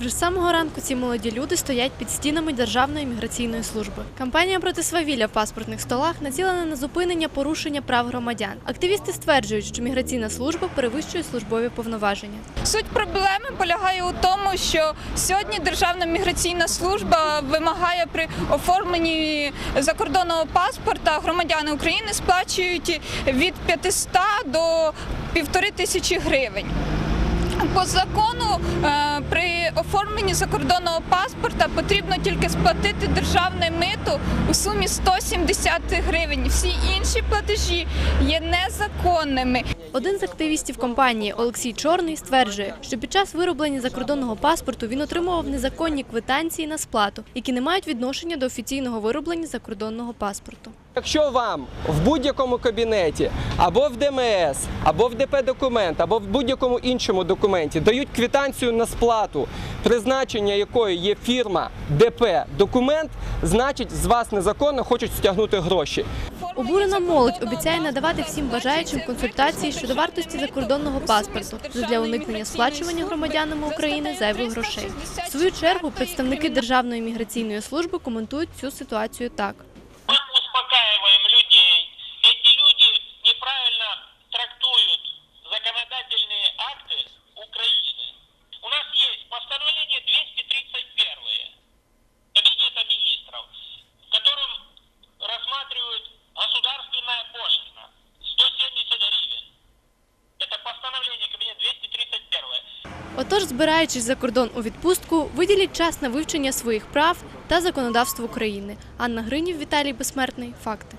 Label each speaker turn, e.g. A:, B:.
A: Вже з самого ранку ці молоді люди стоять під стінами Державної міграційної служби. Кампанія проти свавілля в паспортних столах націлена на зупинення порушення прав громадян. Активісти стверджують, що міграційна служба перевищує службові повноваження.
B: Суть проблеми полягає у тому, що сьогодні Державна міграційна служба вимагає при оформленні закордонного паспорта громадяни України сплачують від 500 до півтори тисячі гривень. По закону е, при оформленні закордонного паспорта потрібно тільки сплатити державне мито у сумі 170 гривень. Всі інші платежі є незаконними.
A: Один з активістів компанії Олексій Чорний стверджує, що під час вироблення закордонного паспорту він отримував незаконні квитанції на сплату, які не мають відношення до офіційного вироблення закордонного паспорту.
C: Якщо вам в будь-якому кабінеті або в ДМС, або в ДП документ, або в будь-якому іншому документі дають квитанцію на сплату, призначення якої є фірма ДП документ, значить з вас незаконно хочуть стягнути гроші.
A: Обурена молодь обіцяє надавати всім бажаючим консультації щодо вартості закордонного паспорту для уникнення сплачування громадянами України зайвих грошей. В свою чергу представники Державної міграційної служби коментують цю ситуацію так. Отож, збираючись за кордон у відпустку, виділіть час на вивчення своїх прав та законодавства України. Анна Гринів, Віталій Безсмертний. Факти.